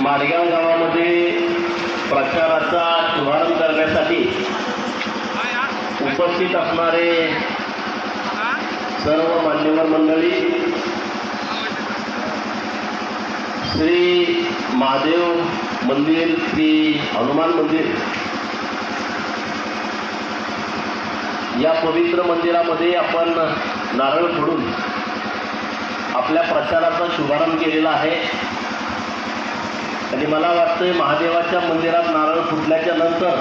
माडगाव गावामध्ये प्रचाराचा शुभारंभ करण्यासाठी उपस्थित असणारे सर्व मान्यवर मंडळी श्री महादेव मंदिर श्री हनुमान मंदिर या पवित्र मंदिरामध्ये आपण नारळ फोडून आपल्या प्रचाराचा शुभारंभ केलेला आहे. आणि मला वाटतंय महादेवाच्या मंदिरात नारळ फुटल्याच्या नंतर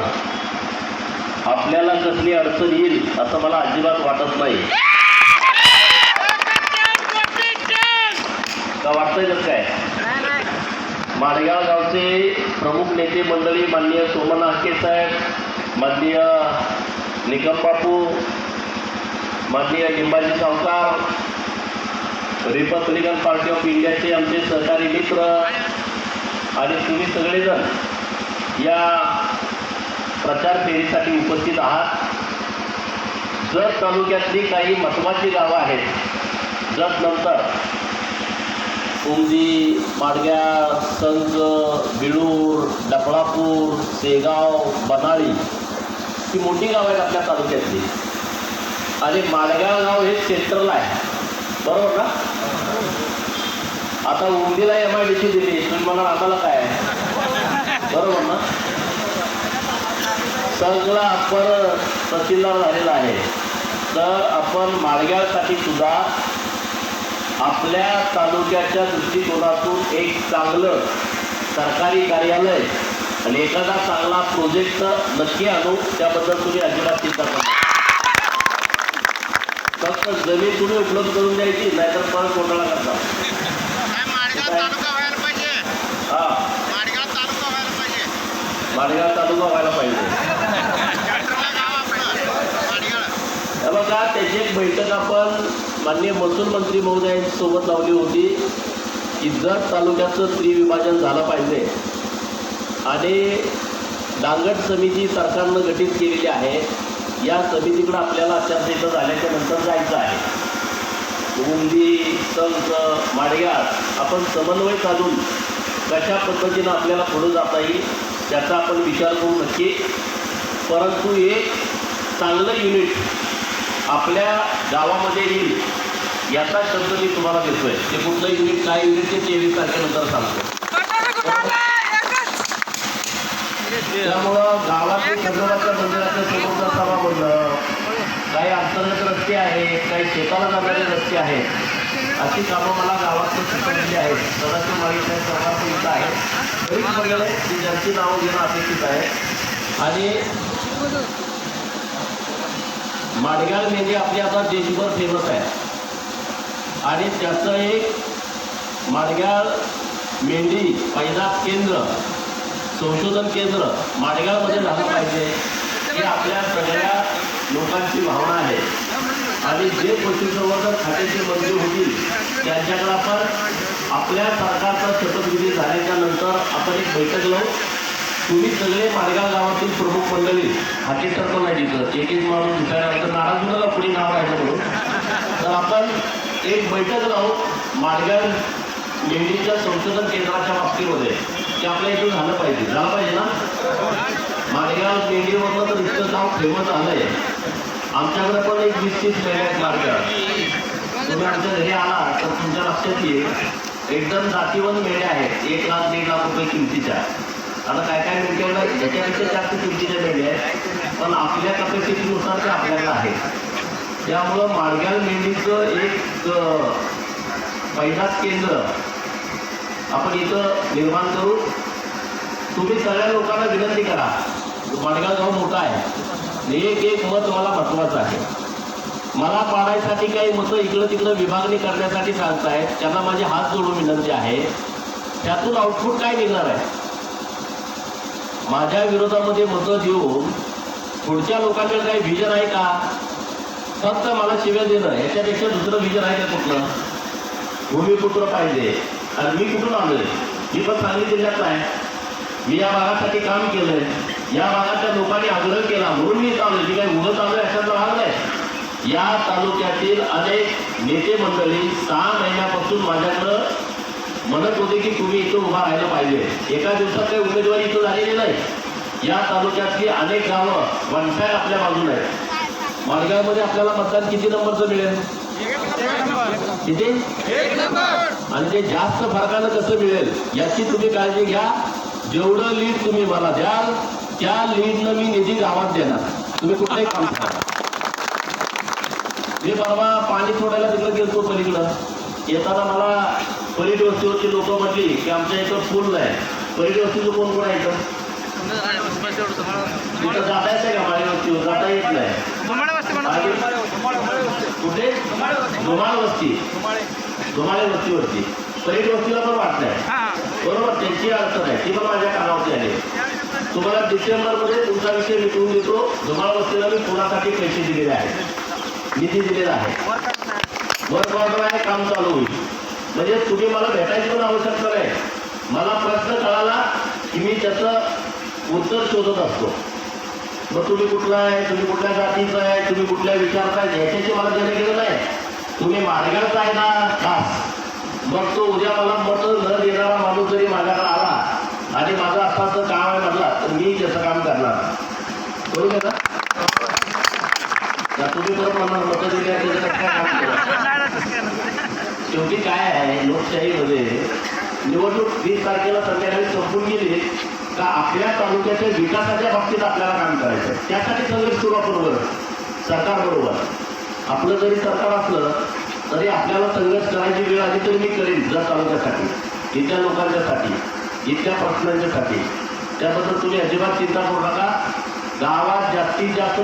आपल्याला कसली अडचण येईल असं मला अजिबात वाटत नाही. का वाटतंय कसं काय? माडगाव गावचे प्रमुख नेते मंडळी माननीय सोमन हाके साहेब माननीय निकम बापू माननीय लिंबाजी सावकार रिपब्लिकन पार्टी ऑफ इंडियाचे आमचे सहकारी मित्र आणि तुम्ही सगळेजण या प्रचार फेरीसाठी उपस्थित आहात. जत तालुक्यातली काही महत्त्वाची गावं आहेत जत नंतर उमदी माडग्या संज बिळूर डफळापूर सेगाव बनाळी ही मोठी गावं आहेत आपल्या तालुक्यातली. आणि माडगाव गाव हे सेंट्रल आहे. बरोबर ना? आता उमदीला एम आय डी सी दिली तुम्ही म्हणाल आम्हाला काय? आहे? बरोबर ना? सगळा अप्पर तहसीलदार झालेला आहे. तर आपण माळग्यासाठी सुद्धा आपल्या तालुक्याच्या दृष्टिकोनातून एक चांगलं सरकारी कार्यालय आणि एखादा चांगला प्रोजेक्ट नक्की आणू त्याबद्दल तुम्ही अजिबात चिंता करू फक्त जमीन तुम्ही उपलब्ध करून द्यायची नाहीतर परत घोटाळा करता. तालुका व्हायला पाहिजे माडगाव तालुका व्हायला पाहिजे. माडगाव तालुका व्हायला पाहिजे हे बघा त्याची एक बैठक आपण माननीय महसूल मंत्री महोदयांसोबत लावली होती. की जर तालुक्याचं त्रिविभाजन झालं पाहिजे. आणि दांगट समिती सरकारनं गठीत केलेली आहे या समितीकडे आपल्याला आचारसंहिता झाल्याच्यानंतर जायचं आहे. उंदी संघ माडग्यात आपण समन्वय साधून कशा पद्धतीनं आपल्याला पुढं जाता येईल त्याचा आपण विचार करू नक्की. परंतु एक चांगलं युनिट आपल्या गावामध्ये येईल याचा शब्द मी तुम्हाला देतोय. ते कुठलं युनिट काय युनिट ते तेवीस तारखेनंतर सांगतो. त्यामुळं गावातील मंदिराच्या समोरचा सभा म्हणणं काही अंतर्गत रस्ते आहेत काही शेताला जाणारे रस्ते आहेत. अशी कामं मला गावातून सुचवलेली आहेत. सदाशिव माळी साहेब इथं आहे. आहेत ज्यांची नावं घेणं अपेक्षित आहे. आणि माडगाव मेंढी आपली आता देशभर फेमस आहे. आणि त्याचं एक माडगाव मेंढी पैदास केंद्र संशोधन केंद्र माडगावमध्ये झालं पाहिजे. ही आपल्या सगळ्या लोकांची भावना आहे. आणि जे पशुसंवर्धन खात्याचे मंत्री होतील त्यांच्याकडे आपण आपल्या सरकारचा शपथविधी झाल्याच्यानंतर आपण एक बैठक लावू. तुम्ही सगळे मारगाव गावातील प्रमुख मंडळी हाती तर पण नाही तिथं. एक एक माणूस दुसऱ्यानंतर नाराजूला पुढे नाव राहिलं म्हणून. तर आपण एक बैठक लावू माडगाव मेंढीच्या संशोधन केंद्राच्या बाबतीमध्ये ते आपल्या इथून झालं पाहिजे. झालं पाहिजे ना? माडगाव मेंढीवरनं तर इतकं नाव फेमस झालंय आमच्याकडे पण एक वीस तीस आहेत माडगाव तुम्ही आमच्या घरी आला तर तुमच्या लक्षात येईल एकदम जातीवंत मेंढ्या आहेत. एक लाख दीड लाख रुपये किमतीच्या. आता काय काय मेंढ्याला त्याच्यापेक्षा जास्त किमतीच्या मेंढ्या आहेत. पण आपल्या कपॅसिटीनुसार ते आपल्याला आहे त्यामुळं माडगाव मेंढीचं एक पहिलाच केंद्र आपण इथं निर्माण करू. तुम्ही सगळ्या लोकांना विनंती करा. माडगाव गाव मोठा आहे. एक एक मत मला महत्वाचं आहे. मला पाडायसाठी काही मतं इकडं तिकडं विभागणी करण्यासाठी सांगतायत. त्यांना माझे हात जोडून विनंती आहे. त्यातून आउटपुट काय निघणार आहे? माझ्या विरोधामध्ये मतं देऊन पुढच्या लोकांकडे काही व्हिजन आहे का? फक्त मला शिव्या देणं याच्यापेक्षा दुसरं व्हिजन आहे का कुठलं? भूमिपुत्र पाहिजे. आणि मी कुठून आलोय मी पण सांगली जिल्ह्यात आहे. मी या भागासाठी काम केलंय. या भागातल्या लोकांनी आग्रह केला. म्हणून मी चालू जी काही मुलं चालू अशातला भाग नाही. या तालुक्यातील अनेक नेते मंडळी सहा महिन्यापासून माझ्याकडं म्हणत होते की तुम्ही इथं उभा राहायला पाहिजे. एका दिवसात काही उमेदवारी इथं झालेली नाही. या तालुक्यातली अनेक गावं वनसाय आपल्या बाजूला आहेत. मालगावमध्ये आपल्याला मतदान किती नंबरचं मिळेल? किती? आणि ते जास्त फरकानं कसं मिळेल? याची तुम्ही काळजी घ्या. जेवढं लीड तुम्ही मला द्याल त्या लीडनं मी निधी गावात देणार तुम्ही कुठलंही काम करा. मी परवा पाणी सोडायला तिकडे गेलतो पलीकडं. येताना मला परीट वस्तीवरची लोक म्हटली की आमच्या इथं पूल नाही परीट वस्तीचं कोण कोण आहे तिथं जाता येते का माळी वस्तीवर जाता येत नाही. कुठे? धुमाळ वस्ती. धुमाळे वस्तीवरती. परीट वस्तीला पण वाटलंय बरोबर त्यांची अडचण आहे. ती पण माझ्या कानावरती आली. तुम्हाला डिसेंबरमध्ये तुमचा विषय मिटवून देतो. धुमाळ वस्तीला मी पुण्यासाठी पैसे दिलेले आहेत? निधी दिलेला आहे. वर्क ऑर्डर आहे काम चालू होईल. म्हणजे तुम्ही मला भेटायची पण आवश्यकता नाही. मला प्रश्न कळाला की मी त्याचं उत्तर शोधत असतो. मग तुम्ही कुठला आहे? तुम्ही कुठल्या जातीचा आहे? तुम्ही कुठल्या विचारता आहे ह्याच्याशी मला देणं गेलं नाही. तुम्ही मार्गाचा आहे ना? खास. मग तो उद्या मला मत न देणारा माणूस जरी माझ्याकडे आला आणि माझा असं असं काम आहे म्हटला तर मी त्याचं काम करणार करू ना तुम्ही परत म्हणणार मतं दिली शेवटी काय आहे लोकशाहीमध्ये निवडणूक वीस तारखेला संध्याकाळी संपून गेली का आपल्या तालुक्याच्या विकासाच्या बाबतीत आपल्याला काम करायचं त्यासाठी संघर्ष सुरू आपण बरोबर सरकारबरोबर. आपलं जरी सरकार असलं तरी आपल्याला संघर्ष करायची वेळ आली तरी मी करेन जर तालुक्यासाठी इथल्या लोकांच्यासाठी इथल्या प्रश्नांच्यासाठी. त्याबद्दल तुम्ही अजिबात चिंता करू नका. गावात जास्तीत जास्त